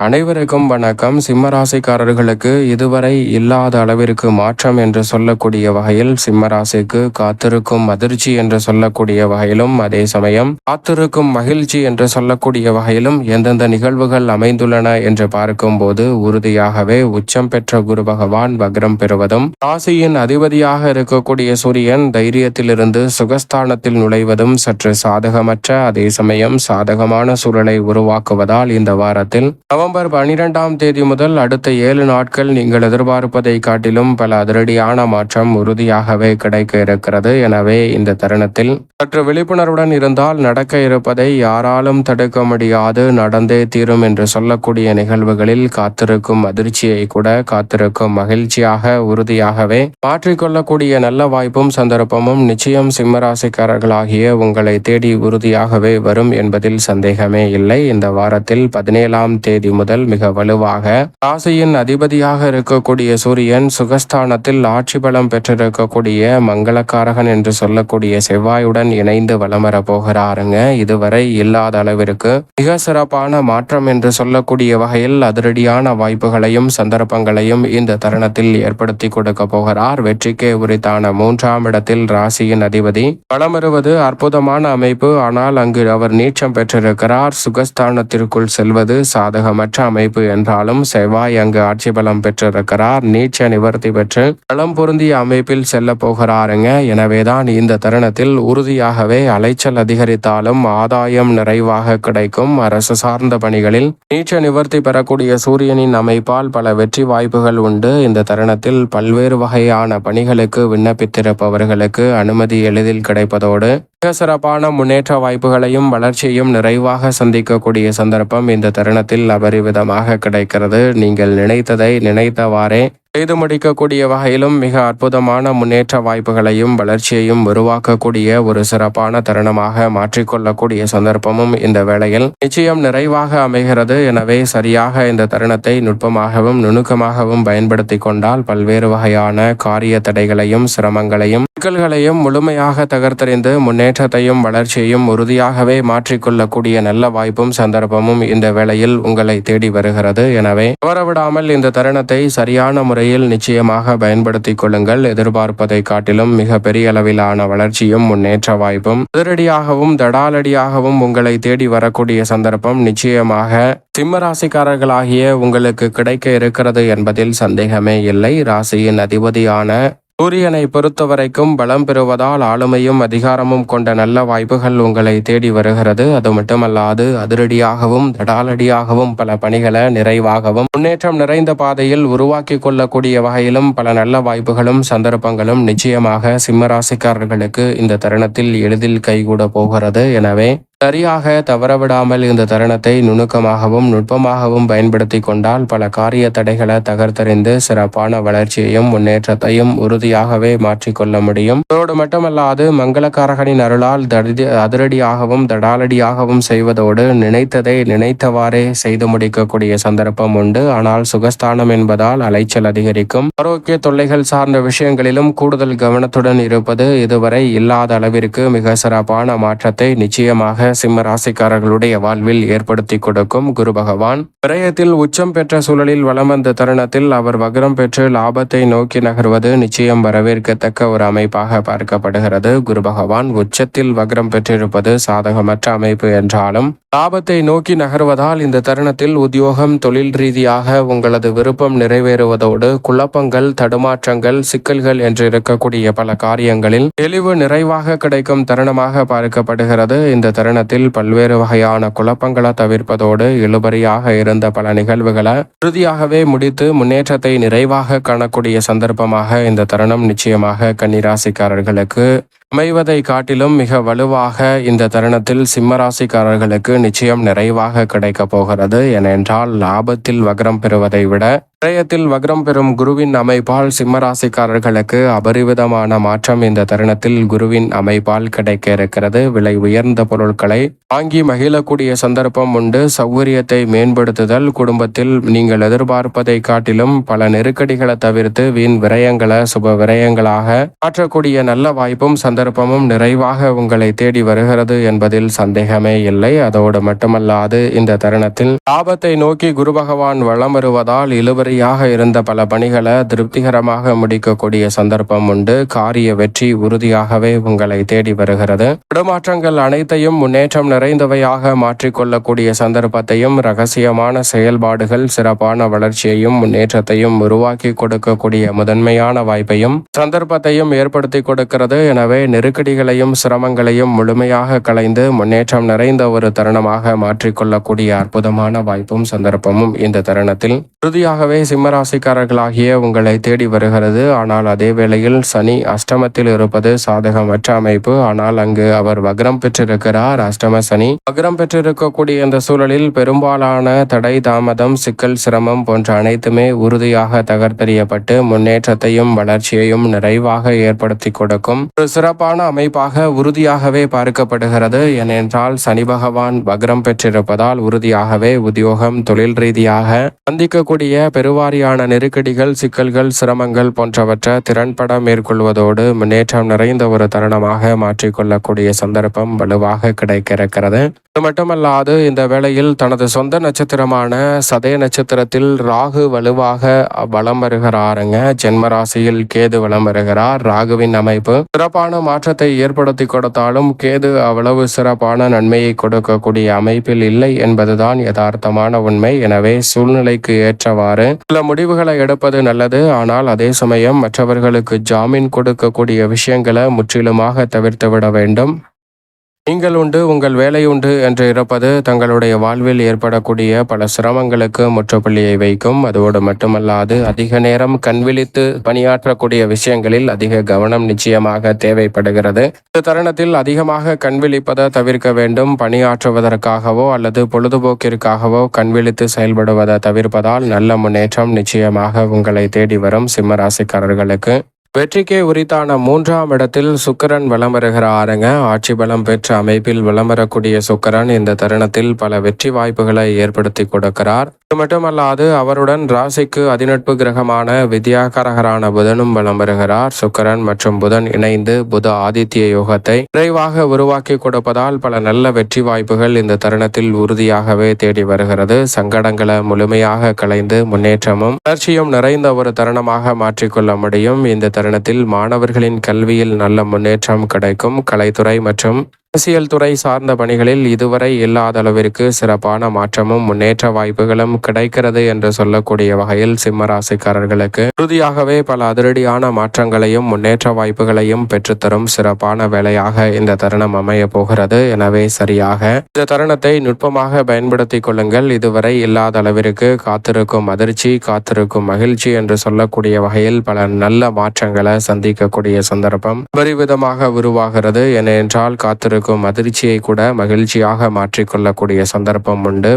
அனைவருக்கும் வணக்கம். சிம்மராசிக்காரர்களுக்கு இதுவரை இல்லாத அளவிற்கு மாற்றம் என்று சொல்லக்கூடிய வகையில் சிம்மராசிக்கு காத்திருக்கும் அதிர்ச்சி என்று சொல்லக்கூடிய வகையிலும் அதே சமயம் காத்திருக்கும் மகிழ்ச்சி என்று சொல்லக்கூடிய வகையிலும் எந்தெந்த நிகழ்வுகள் அமைந்துள்ளன என்று பார்க்கும்போது உறுதியாகவே உச்சம் பெற்ற குரு பகவான் வக்ரம் பெறுவதும் ராசியின் அதிபதியாக இருக்கக்கூடிய சூரியன் தைரியத்திலிருந்து சுகஸ்தானத்தில் நுழைவதும் சற்று சாதகமற்ற அதே சமயம் சாதகமான சூழலை உருவாக்குவதால் இந்த வாரத்தில் நவம்பர் பனிரெண்டாம் தேதி முதல் அடுத்த ஏழு நாட்கள் நீங்கள் எதிர்பார்ப்பதை காட்டிலும் பல அதிரடியான மாற்றம் உறுதியாகவே கிடைக்க இருக்கிறது. எனவே இந்த தருணத்தில் சற்று விழிப்புணர்வுடன் இருந்தால் நடக்க இருப்பதை யாராலும் தடுக்க முடியாது. நடந்தே தீரும் என்று சொல்லக்கூடிய நிகழ்வுகளில் காத்திருக்கும் அதிர்ச்சியை கூட காத்திருக்கும் மகிழ்ச்சியாக உறுதியாகவே மாற்றிக்கொள்ளக்கூடிய நல்ல வாய்ப்பும் சந்தர்ப்பமும் நிச்சயம் சிம்மராசிக்காரர்களாகிய உங்களை தேடி உறுதியாகவே வரும் என்பதில் சந்தேகமே இல்லை. இந்த வாரத்தில் பதினேழாம் தேதி முதல் மிக வலுவாக. ராசியின் அதிபதியாக இருக்கக்கூடிய சூரியன் சுகஸ்தானத்தில் ஆட்சி பலம் பெற்றிருக்கக்கூடிய மங்களக்காரகன் என்று சொல்லக்கூடிய செவ்வாயுடன் இணைந்து வலம் போகிறாருங்க. இதுவரை இல்லாத அளவிற்கு மிக சிறப்பான மாற்றம் என்று சொல்லக்கூடிய வகையில் அதிரடியான வாய்ப்புகளையும் சந்தர்ப்பங்களையும் இந்த தருணத்தில் ஏற்படுத்தி கொடுக்க போகிறார். வெற்றிக்கே உரித்தான மூன்றாம் இடத்தில் ராசியின் அதிபதி. வலம் வருவது அற்புதமான அமைப்பு. ஆனால் அங்கு அவர் நீச்சம் பெற்றிருக்கிறார். சுகஸ்தானத்திற்குள் செல்வது சாதகமற்ற அமைப்பு என்றாலும் செவ்வாய் அங்கு ஆட்சி பலம் பெற்றிருக்கிறார். நீச்ச நிவர்த்தி பெற்று பலம் பொருந்திய அமைப்பில் செல்ல போகிறாருங்க. எனவேதான் இந்த தருணத்தில் உறுதியாகவே அலைச்சல் அதிகரித்தாலும் ஆதாயம் நிறைவாக கிடைக்கும். அரசு சார்ந்த பணிகளில் நீச்ச நிவர்த்தி பெறக்கூடிய சூரியனின் அமைப்பால் பல வெற்றி வாய்ப்புகள் உண்டு. இந்த தருணத்தில் பல்வேறு வகையான பணிகளுக்கு விண்ணப்பித்திருப்பவர்களுக்கு அனுமதி எளிதில் கிடைப்பதோடு மிக சிறப்பான முன்னேற்ற வாய்ப்புகளையும் வளர்ச்சியையும் நிறைவாக சந்திக்கக்கூடிய சந்தர்ப்பம் இந்த தருணத்தில் அபரிவிதமாக கிடைக்கிறது. நீங்கள் நினைத்ததை நினைத்தவாறே செய்து முடிக்கக்கூடிய வகையிலும் மிக அற்புதமான முன்னேற்ற வாய்ப்புகளையும் வளர்ச்சியையும் உருவாக்கக்கூடிய ஒரு சிறப்பான தருணமாக மாற்றிக்கொள்ளக்கூடிய சந்தர்ப்பமும் இந்த வேளையில் நிச்சயம் நிறைவாக அமைகிறது. எனவே சரியாக இந்த தருணத்தை நுட்பமாகவும் நுணுக்கமாகவும் பயன்படுத்தி கொண்டால் பல்வேறு வகையான காரிய தடைகளையும் சிரமங்களையும் சிக்கல்களையும் முழுமையாக தகர்த்தறிந்து முன்னேற்றத்தையும் வளர்ச்சியையும் உறுதியாகவே மாற்றிக்கொள்ளக்கூடிய நல்ல வாய்ப்பும் சந்தர்ப்பமும் இந்த வேளையில் உங்களை தேடி வருகிறது. எனவே தவறவிடாமல் இந்த தருணத்தை சரியான முறையில் நிச்சயமாக பயன்படுத்திக் கொள்ளுங்கள். எதிர்பார்ப்பதை காட்டிலும் மிக பெரிய அளவிலான வளர்ச்சியும் முன்னேற்ற வாய்ப்பும் அதிரடியாகவும் தடாலடியாகவும் உங்களை தேடி வரக்கூடிய சந்தர்ப்பம் நிச்சயமாக சிம்ம ராசிக்காரர்களாகிய உங்களுக்கு கிடைக்க இருக்கிறது என்பதில் சந்தேகமே இல்லை. ராசியின் அதிபதியான சூரியனை பொறுத்தவரைக்கும் பலம் பெறுவதால் ஆளுமையும் அதிகாரமும் கொண்ட நல்ல வாய்ப்புகள் உங்களை தேடி வருகிறது. அது மட்டுமல்லாது அதிரடியாகவும் தடாலடியாகவும் பல பணிகளை நிறைவாகவும் முன்னேற்றம் நிறைந்த பாதையில் உருவாக்கி கொள்ளக்கூடிய வகையிலும் பல நல்ல வாய்ப்புகளும் சந்தர்ப்பங்களும் நிச்சயமாக சிம்மராசிக்காரர்களுக்கு இந்த தருணத்தில் எளிதில் கைகூட போகிறது. எனவே சரியாக தவறவிடாமல் இந்த தருணத்தை நுணுக்கமாகவும் நுட்பமாகவும் பயன்படுத்தி கொண்டால் பல காரிய தடைகளை தகர்த்தறிந்து சிறப்பான வளர்ச்சியையும் முன்னேற்றத்தையும் உறுதியாகவே மாற்றிக்கொள்ள முடியும். அதோடு மட்டுமல்லாது மங்களக்காரகனின் அருளால் தடி அதிரடியாகவும் தடாலடியாகவும் செய்வதோடு நினைத்ததை நினைத்தவாறே செய்து முடிக்கக்கூடிய சந்தர்ப்பம் உண்டு. ஆனால் சுகஸ்தானம் என்பதால் அலைச்சல் அதிகரிக்கும். ஆரோக்கிய தொல்லைகள் சார்ந்த விஷயங்களிலும் கூடுதல் கவனத்துடன் இருப்பது இதுவரை இல்லாத அளவிற்கு மிக சிறப்பான மாற்றத்தை நிச்சயமாக சிம்ம ராசிக்காரர்களுடைய வாழ்வில் ஏற்படுத்தி கொடுக்கும் குரு பகவான். விரயத்தில் உச்சம் பெற்ற சூழலில் வளம் வந்த தருணத்தில் அவர் வக்ரம் பெற்று லாபத்தை நோக்கி நகர்வது நிச்சயம் வரவேற்கத்தக்க ஒரு அமைப்பாக பார்க்கப்படுகிறது. குரு பகவான் உச்சத்தில் வக்ரம் பெற்றிருப்பது சாதகமற்ற அமைப்பு என்றாலும் லாபத்தை நோக்கி நகர்வதால் இந்த தருணத்தில் உத்தியோகம் தொழில் ரீதியாக உங்களது விருப்பம் நிறைவேறுவதோடு குழப்பங்கள் தடுமாற்றங்கள் சிக்கல்கள் என்று இருக்கக்கூடிய பல காரியங்களில் தெளிவு நிறைவாக கிடைக்கும் தருணமாக பார்க்கப்படுகிறது. இந்த பயணத்தில் பல்வேறு வகையான குழப்பங்களை தவிர்ப்பதோடு இழுபறியாக இருந்த பல நிகழ்வுகளை உறுதியாகவே முடித்து முன்னேற்றத்தை நிறைவாக காணக்கூடிய சந்தர்ப்பமாக இந்த தருணம் நிச்சயமாக கன்னிராசிக்காரர்களுக்கு அமைவதை காட்டிலும் மிக வலுவாக இந்த தருணத்தில் சிம்மராசிக்காரர்களுக்கு நிச்சயம் நிறைவாக கிடைக்கப் போகிறது. ஏனென்றால் லாபத்தில் வக்ரம் பெறுவதை விட விரயத்தில் வக்ரம் பெறும் குருவின் அமைப்பால் சிம்மராசிக்காரர்களுக்கு அபரிவிதமான மாற்றம் இந்த தருணத்தில் குருவின் அமைப்பால் கிடைக்க இருக்கிறது. விலை உயர்ந்த பொருட்களை வாங்கி மகிழக்கூடிய சந்தர்ப்பம் உண்டு. சௌகரியத்தை மேம்படுத்துதல் குடும்பத்தில் நீங்கள் எதிர்பார்ப்பதை காட்டிலும் பல நெருக்கடிகளை தவிர்த்து வீண் விரயங்களை சுப விரயங்களாக மாற்றக்கூடிய நல்ல வாய்ப்பும் சந்தர்ப்பமும் நிறைவாக உங்களை தேடி வருகிறது என்பதில் சந்தேகமே இல்லை. அதோடு மட்டுமல்லாது இந்த தருணத்தில் லாபத்தை நோக்கி குரு பகவான் வளம் வருவதால் இழுபறியாக இருந்த பல பணிகளை திருப்திகரமாக முடிக்கக்கூடிய சந்தர்ப்பம் உண்டு. காரிய வெற்றி உறுதியாகவே உங்களை தேடி வருகிறது. இடமாற்றங்கள் அனைத்தையும் முன்னேற்றம் நிறைந்தவையாக மாற்றிக்கொள்ளக்கூடிய சந்தர்ப்பத்தையும் ரகசியமான செயல்பாடுகள் சிறப்பான வளர்ச்சியையும் முன்னேற்றத்தையும் உருவாக்கி கொடுக்கக்கூடிய முதன்மையான வாய்ப்பையும் சந்தர்ப்பத்தையும் ஏற்படுத்தி கொடுக்கிறது. எனவே நெருக்கடிகளையும் சிரமங்களையும் முழுமையாக கலைந்து முன்னேற்றம் நிறைந்த ஒரு தருணமாக மாற்றிக்கொள்ளக்கூடிய அற்புதமான வாய்ப்பும் சந்தர்ப்பமும் இந்த தருணத்தில் உறுதியாகவே சிம்மராசிக்காரர்களாகிய உங்களை தேடி வருகிறது. ஆனால் அதே வேளையில் சனி அஷ்டமத்தில் இருப்பது சாதகமற்ற அமைப்பு. ஆனால் அங்கு அவர் வக்ரம் பெற்றிருக்கிறார். அஷ்டம சனி வக்ரம் பெற்றிருக்கக்கூடிய இந்த சூழலில் பெரும்பாலான தடை தாமதம் சிக்கல் சிரமம் போன்ற அனைத்துமே உறுதியாக தகர்த்தறியப்பட்டு முன்னேற்றத்தையும் வளர்ச்சியையும் நிறைவாக ஏற்படுத்தி கொடுக்கும். ஒரு சிறப்பான அமைப்பாக உறுதியாகவே பார்க்கப்படுகிறது. ஏனென்றால் சனி பகவான் வக்ரம் பெற்றிருப்பதால் உறுதியாகவே உத்தியோகம் தொழில் ரீதியாக சந்திக்கக்கூடிய பெரும் பெருவாரியான நெருக்கடிகள் சிக்கல்கள் சிரமங்கள் போன்றவற்றை திறன்பட மேற்கொள்வதோடு முன்னேற்றம் நிறைந்த ஒரு தருணமாக மாற்றிக்கொள்ளக்கூடிய சந்தர்ப்பம் வலுவாக கிடைக்க இருக்கிறது. அது மட்டுமல்லாது இந்த வேளையில் தனது சொந்த நட்சத்திரமான சதய நட்சத்திரத்தில் ராகு வலுவாக வலம் வருகிறாருங்க. ஜென்ம ராசியில் கேது வலம் வருகிறார். ராகுவின் அமைப்பு சிறப்பான மாற்றத்தை ஏற்படுத்தி கொடுத்தாலும் கேது அவ்வளவு சிறப்பான நன்மையை கொடுக்கக்கூடிய அமைப்பில் இல்லை என்பதுதான் யதார்த்தமான உண்மை. எனவே சூழ்நிலைக்கு ஏற்றவாறு சில முடிவுகளை எடுப்பது நல்லது. ஆனால் அதே சமயம் மற்றவர்களுக்கு ஜாமீன் கொடுக்கக்கூடிய விஷயங்களை முற்றிலுமாக தவிர்த்துவிட வேண்டும். நீங்கள் உண்டு உங்கள் வேலை உண்டு என்று இருப்பது தங்களுடைய வாழ்வில் ஏற்படக்கூடிய பல சிரமங்களுக்கு முற்றுப்புள்ளியை வைக்கும். அதோடு மட்டுமல்லாது அதிக நேரம் கண்விழித்து பணியாற்றக்கூடிய விஷயங்களில் அதிக கவனம் நிச்சயமாக தேவைப்படுகிறது. இந்த தருணத்தில் அதிகமாக கண்விழிப்பதை தவிர்க்க வேண்டும். பணியாற்றுவதற்காகவோ அல்லது பொழுதுபோக்கிற்காகவோ கண்விழித்து செயல்படுவதை தவிர்ப்பதால் நல்ல முன்னேற்றம் நிச்சயமாக உங்களை தேடி வரும். சிம்மராசிக்காரர்களுக்கு வெற்றிக்கே உரித்தான மூன்றாம் இடத்தில் சுக்கரன் வலம் வருகிறாருங்க. ஆட்சி பலம் பெற்ற அமைப்பில் வலம் வரக்கூடிய சுக்கரன் இந்த தருணத்தில் பல வெற்றி வாய்ப்புகளை ஏற்படுத்தி கொடுக்கிறார். இது மட்டுமல்லாது அவருடன் ராசிக்கு அதிநட்பு கிரகமான வித்யாகரகரான புதனும் வலம் வருகிறார். சுக்கரன் மற்றும் புதன் இணைந்து புத ஆதித்ய யோகத்தை விரைவாக உருவாக்கி கொடுப்பதால் பல நல்ல வெற்றி வாய்ப்புகள் இந்த தருணத்தில் உறுதியாகவே தேடி வருகிறது. சங்கடங்களை முழுமையாக களைந்து முன்னேற்றமும் வளர்ச்சியும் நிறைந்த ஒரு தருணமாக மாற்றிக்கொள்ள முடியும். இந்த தருணத்தில் மாணவர்களின் கல்வியில் நல்ல முன்னேற்றம் கிடைக்கும். கலைத்துறை மற்றும் அரசியல் துறை சார்ந்த பணிகளில் இதுவரை இல்லாத அளவிற்கு சிறப்பான மாற்றமும் முன்னேற்ற வாய்ப்புகளும் கிடைக்கிறது என்று சொல்லக்கூடிய வகையில் சிம்ம ராசிக்காரர்களுக்கு உறுதியாகவே பல அதிரடியான மாற்றங்களையும் முன்னேற்ற வாய்ப்புகளையும் பெற்றுத்தரும் சிறப்பான வேலையாக இந்த தருணம் அமைய போகிறது. எனவே சரியாக இந்த தருணத்தை நுட்பமாக பயன்படுத்திக் கொள்ளுங்கள். இதுவரை இல்லாத அளவிற்கு காத்திருக்கும் அதிர்ச்சி காத்திருக்கும் மகிழ்ச்சி என்று சொல்லக்கூடிய வகையில் பல நல்ல மாற்றங்களை சந்திக்கக்கூடிய சந்தர்ப்பம் விதமாக உருவாகிறது. ஏனென்றால் காத்திருக்கும் அதிர்ச்சியை கூட மகிழ்ச்சியாக மாற்றிக்கொள்ளக்கூடிய சந்தர்ப்பம் உண்டு.